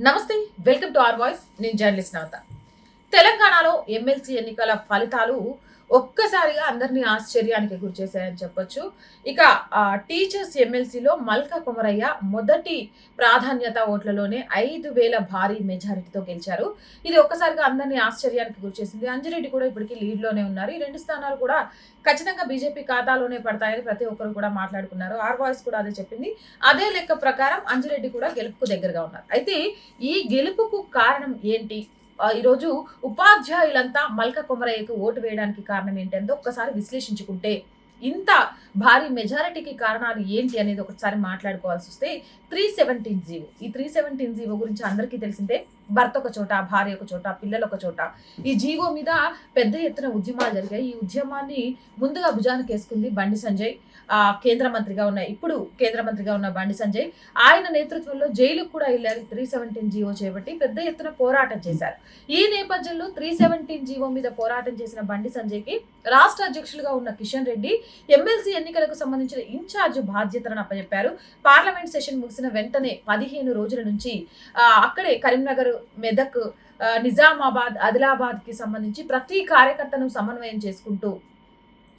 నమస్తే welcome to R voice. నేను journalist నవత. తెలంగాణలో ఎమ్మెల్సీ ఎన్నికల ఫలితాలు ఒక్కసారిగా అందరినీ ఆశ్చర్యానికి గురిచేశాయని చెప్పొచ్చు. ఇక టీచర్స్ ఎమ్మెల్సీలో మల్కా కుమరయ్య మొదటి ప్రాధాన్యత ఓట్లలోనే ఐదు వేల భారీ మెజారిటీతో గెలిచారు. ఇది ఒక్కసారిగా అందరినీ ఆశ్చర్యానికి గురి చేసింది అంజిరెడ్డి కూడా ఇప్పటికీ లీడ్లోనే ఉన్నారు. ఈ రెండు స్థానాలు కూడా ఖచ్చితంగా బీజేపీ ఖాతాలోనే పడతాయని ప్రతి ఒక్కరు కూడా మాట్లాడుకున్నారు. ఆర్ వాయిస్ కూడా అదే చెప్పింది. అదే లెక్క ప్రకారం అంజిరెడ్డి కూడా గెలుపుకు దగ్గరగా ఉన్నారు. అయితే ఈ గెలుపుకు కారణం ఏంటి? ఈరోజు ఉపాధ్యాయులంతా మల్క కొమరయ్యకు ఓటు వేయడానికి కారణం ఏంటంటే ఒక్కసారి విశ్లేషించుకుంటే ఇంత భారీ మెజారిటీకి కారణాలు ఏంటి అనేది ఒకసారి మాట్లాడుకోవాల్సి వస్తే త్రీ సెవెంటీన్ జీవో. ఈ త్రీ సెవెంటీన్ జీవో గురించి అందరికీ తెలిసిందే. భర్త ఒక చోట భార్య ఒక చోట పిల్లలు ఒక చోట. ఈ జీవో మీద పెద్ద ఎత్తున ఉద్యమాలు జరిగాయి. ఈ ఉద్యమాన్ని ముందుగా భుజానికి వేసుకుంది బండి సంజయ్. ఆ, కేంద్ర మంత్రిగా ఉన్న ఇప్పుడు కేంద్ర మంత్రిగా ఉన్న బండి సంజయ్. ఆయన నేతృత్వంలో జైలుకు కూడా వెళ్ళారు. త్రీ సెవెంటీన్ జీవో చేపట్టి పెద్ద ఎత్తున పోరాటం చేశారు. ఈ నేపథ్యంలో త్రీ సెవెంటీన్ జీవో మీద పోరాటం చేసిన బండి సంజయ్కి రాష్ట్ర అధ్యక్షులుగా ఉన్న కిషన్ రెడ్డి ఎమ్మెల్సీ ఎన్నికలకు సంబంధించిన ఇన్ఛార్జ్ బాధ్యతలను అప్పచెప్పారు. పార్లమెంట్ సెషన్ ముగిసిన వెంటనే పదిహేను రోజుల నుంచి అక్కడే కరీంనగర్ మెదక్ నిజామాబాద్ ఆదిలాబాద్కి సంబంధించి ప్రతి కార్యకర్తను సమన్వయం చేసుకుంటూ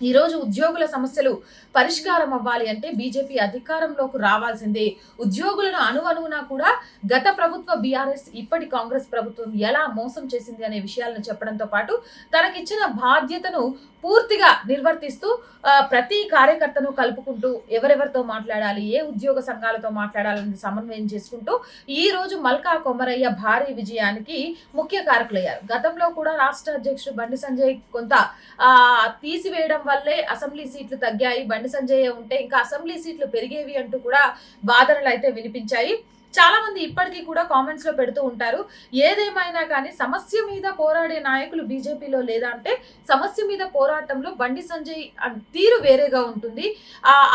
ఈ రోజు ఉద్యోగుల సమస్యలు పరిష్కారం అవ్వాలి అంటే బీజేపీ అధికారంలోకి రావాల్సిందే. ఉద్యోగులను అనువునా కూడా గత ప్రభుత్వ బీఆర్ఎస్ ఇప్పటి కాంగ్రెస్ ప్రభుత్వం ఎలా మోసం చేసింది అనే విషయాలను చెప్పడంతో పాటు తనకిచ్చిన బాధ్యతను పూర్తిగా నిర్వర్తిస్తూ ప్రతి కార్యకర్తను కలుపుకుంటూ ఎవరెవరితో మాట్లాడాలి ఏ ఉద్యోగ సంఘాలతో మాట్లాడాలని సమన్వయం చేసుకుంటూ ఈ రోజు మల్కా కొమరయ్య భారీ విజయానికి ముఖ్య కారకులయ్యారు. గతంలో కూడా రాష్ట్ర అధ్యక్షుడు బండి సంజయ్ కొంత తీసివేయడం వల్లే అసెంబ్లీ సీట్లు తగ్గాయి. బండి సంజయ్ ఉంటే ఇంకా అసెంబ్లీ సీట్లు పెరిగేవి అంటూ కూడా వాదనలు అయితే వినిపించాయి. చాలా మంది ఇప్పటికీ కూడా కామెంట్స్లో పెడుతూ ఉంటారు. ఏదేమైనా కానీ సమస్య మీద పోరాడే నాయకులు బీజేపీలో లేదా అంటే సమస్య మీద పోరాటంలో బండి సంజయ్ తీరు వేరేగా ఉంటుంది.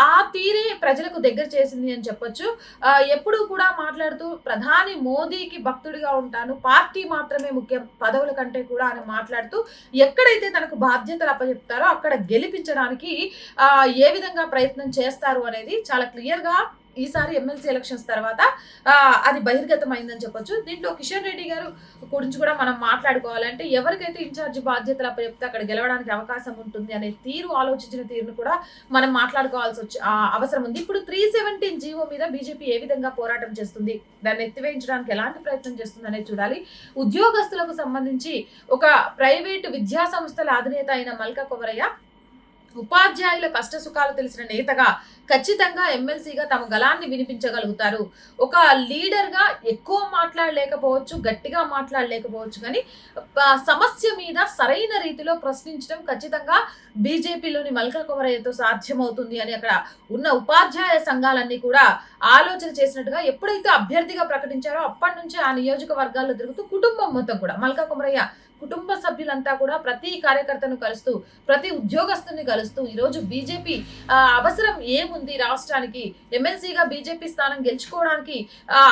ఆ తీరే ప్రజలకు దగ్గర చేసింది అని చెప్పొచ్చు. ఎప్పుడు ఎప్పుడూ కూడా మాట్లాడుతూ ప్రధాని మోదీకి భక్తుడిగా ఉంటాను పార్టీ మాత్రమే ముఖ్యం పదవుల కంటే కూడా అని మాట్లాడుతూ ఎక్కడైతే తనకు బాధ్యతలు అప్పచెప్తారో అక్కడ గెలిపించడానికి ఏ విధంగా ప్రయత్నం చేస్తారు అనేది చాలా క్లియర్గా ఈసారి ఎమ్మెల్సీ ఎలక్షన్స్ తర్వాత అది బహిర్గతమైందని చెప్పొచ్చు. దీంట్లో కిషన్ రెడ్డి గారు గురించి కూడా మనం మాట్లాడుకోవాలంటే ఎవరికైతే ఇన్ఛార్జ్ బాధ్యతలు అప్పచెప్తే అక్కడ గెలవడానికి అవకాశం ఉంటుంది అనే తీరు ఆలోచించిన తీరును కూడా మనం మాట్లాడుకోవాల్సి వచ్చి అవసరం ఉంది. ఇప్పుడు త్రీ సెవెంటీన్ జీవో మీద బీజేపీ ఏ విధంగా పోరాటం చేస్తుంది? దాన్ని ఎత్తివేయించడానికి ఎలాంటి ప్రయత్నం చేస్తుంది అనేది చూడాలి. ఉద్యోగస్తులకు సంబంధించి ఒక ప్రైవేటు విద్యా సంస్థల అధినేత అయిన మల్కా కొమరయ్య ఉపాధ్యాయుల కష్ట సుఖాలు తెలిసిన నేతగా ఖచ్చితంగా ఎమ్మెల్సీగా తమ గలాన్ని వినిపించగలుగుతారు. ఒక లీడర్గా ఎక్కువ మాట్లాడలేకపోవచ్చు గట్టిగా మాట్లాడలేకపోవచ్చు కానీ సమస్య మీద సరైన రీతిలో ప్రశ్నించడం ఖచ్చితంగా బీజేపీలోని మల్కా కుమరయ్యతో సాధ్యమవుతుంది అని అక్కడ ఉన్న ఉపాధ్యాయ సంఘాలన్నీ కూడా ఆలోచన చేసినట్టుగా ఎప్పుడైతే అభ్యర్థిగా ప్రకటించారో అప్పటి నుంచి ఆ నియోజకవర్గాల్లో తిరుగుతూ కుటుంబం మొత్తం కూడా మల్కా కొమరయ్య కుటుంబ సభ్యులంతా కూడా ప్రతి కార్యకర్తను కలుస్తూ ప్రతి ఉద్యోగస్తుని కలుస్తూ ఈరోజు బీజేపీ అవసరం ఏముంది రాష్ట్రానికి? ఎమ్మెల్సీగా బీజేపీ స్థానం గెలుచుకోవడానికి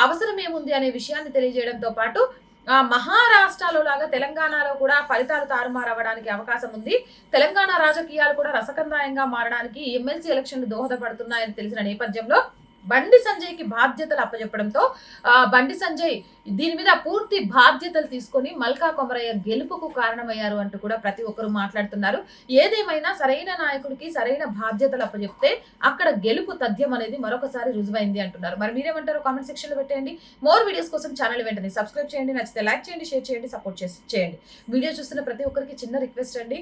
అవసరం ఏముంది అనే విషయాన్ని తెలియజేయడంతో పాటు ఆ, మహారాష్ట్రలో లాగా తెలంగాణలో కూడా ఫలితాలు తారుమారవడానికి అవకాశం ఉంది. తెలంగాణ రాజకీయాలు కూడా రసకందాయంగా మారడానికి ఎమ్మెల్సీ ఎలక్షన్లు దోహదపడుతున్నాయని తెలిసిన నేపథ్యంలో బండి సంజయ్కి బాధ్యతలు అప్పచెప్పడంతో బండి సంజయ్ దీని మీద పూర్తి బాధ్యతలు తీసుకొని మల్కా కొమరయ్య గెలుపుకు కారణమయ్యారు అంటూ కూడా ప్రతి ఒక్కరు మాట్లాడుతున్నారు. ఏదేమైనా సరైన నాయకుడికి సరైన బాధ్యతలు అప్పచెప్తే అక్కడ గెలుపు తథ్యం అనేది మరొకసారి రుజువైంది అంటున్నారు. మరి మీరేమంటారు కామెంట్ సెక్షన్లో పెట్టేయండి. పెట్టండి మోర్ వీడియోస్ కోసం ఛానల్ వెంటనే సబ్స్క్రైబ్ చేయండి. నచ్చితే లైక్ చేయండి షేర్ చేయండి సపోర్ట్ చేసి చేయండి. వీడియో చూస్తున్న ప్రతి ఒక్కరికి చిన్న రిక్వెస్ట్ అండి.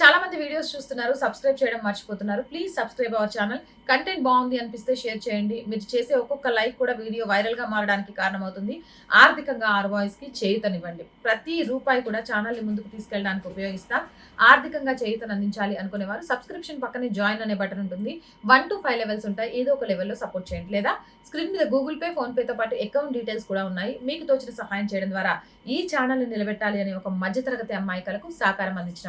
చాలా మంది వీడియోస్ చూస్తున్నారు సబ్స్క్రైబ్ చేయడం మర్చిపోతున్నారు. Please subscribe our channel content బాగుంది అనిపిస్తే షేర్ చేయండి. మీరు చేసే ఒక్కొక్క లైక్ కూడా వీడియో వైరల్గా మారడానికి కారణమవుతుంది. ఆర్థికంగా ఆర్ వాయిస్కి చేయుతనివ్వండి. ప్రతి రూపాయి కూడా ఛానల్ని ముందుకు తీసుకెళ్ళడానికి ఉపయోగిస్తాం. ఆర్థికంగా చేయుతను అందించాలి అనుకునేవారు సబ్స్క్రిప్షన్ పక్కనే జాయిన్ అనే బటన్ ఉంటుంది. వన్ టు ఫైవ్ లెవెల్స్ ఉంటాయి. ఏదో ఒక లెవెల్లో సపోర్ట్ చేయండి. లేదా స్క్రీన్ మీద గూగుల్ పే ఫోన్పేతో పాటు అకౌంట్ డీటెయిల్స్ కూడా ఉన్నాయి. మీకు తోచిన సహాయం చేయడం ద్వారా ఈ ఛానల్ని నిలబెట్టాలి అనే ఒక మధ్యతరగతి అమ్మాయికలకు సహకారం అందించిన